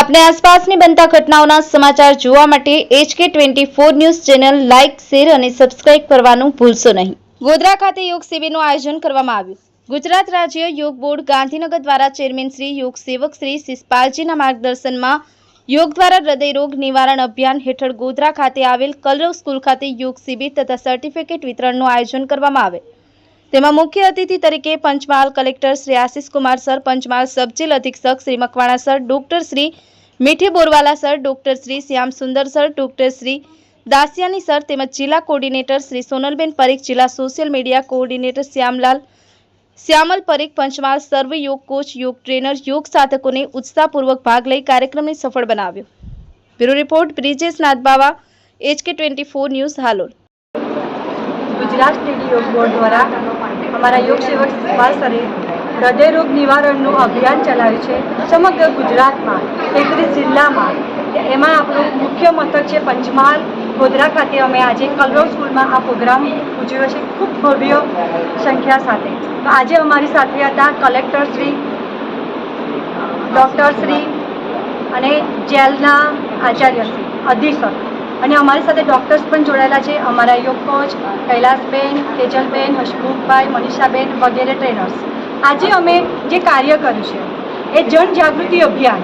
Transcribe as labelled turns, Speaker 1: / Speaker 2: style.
Speaker 1: આપને આસપાસની બનતા ઘટનાઓના સમાચાર જોવા માટે HK twenty four news channel like, share અને સબસ્ક્રાઇબ કરવાનું ભૂલશો નહીં. ગોધરા ખાતે યોગ શિબિરનું આયોજન કરવામાં આવ્યું. ગુજરાત રાજ્ય યોગ બોર્ડ ગાંધીનગર દ્વારા ચેરમેન શ્રી યોગ સેવક શ્રી શિષપાલજીના માર્ગદર્શનમાં યોગ દ્વારા હૃદયરોગ નિવારણ અભિયાન હેઠળ ગોધરા ખાતે આવેલ કલરવ સ્કૂલ ખાતે યોગ શિબિર તથા સર્ટિફિકેટ વિતરણનું આયોજન કરવામાં આવે. તેમાં મુખ્ય અતિથિ તરીકે Panchmahal collector Shri Ashish Kumar sir Panchmahal sub jail અધિક્ષક Shri Makwana sir, doctor Shri Mithi Borwala sir, doctor Shri Shyam Sundar sir, doctor Shri Dasiyani sir તેમજ જિલ્લા કોર્ડિનેટર શ્રી સોનલબેન પરીખ, જિલ્લા social media coordinator Shyamlal Shyamal Parikh, Panchmahal સર્વ yoga coach, યોગ trainer, યોગ સાધકોને ઉત્સાહપૂર્વક ભાગ લઈ કાર્યક્રમને સફળ બનાવ્યો. Bureau report Brijesh Nadbava HK twenty four news, Halol.
Speaker 2: Gujarat state yoga board દ્વારા અમારા યોગ સેવક સુભાષ સરે હૃદયરોગ નિવારણનું અભિયાન ચલાવ્યું છે. સમગ્ર ગુજરાતમાં તેત્રીસ જિલ્લામાં, એમાં આપણું મુખ્ય મથક છે પંચમહાલ. ગોધરા ખાતે અમે આજે કલરવ સ્કૂલમાં આ પ્રોગ્રામ ઉજવ્યો છે. ખૂબ ભવ્ય સંખ્યા સાથે. તો આજે અમારી સાથે હતા કલેક્ટર શ્રી, ડૉક્ટર શ્રી અને જેલના આચાર્ય શ્રી અધિક્ષક અને અમારી સાથે ડૉક્ટર્સ પણ જોડાયેલા છે. અમારા યોગ કોચ કૈલાસબેન, તેજલબેન હસમુખભાઈ મનીષાબેન વગેરે ટ્રેનર્સ આજે અમે જે કાર્ય કર્યું છે, એ જનજાગૃતિ અભિયાન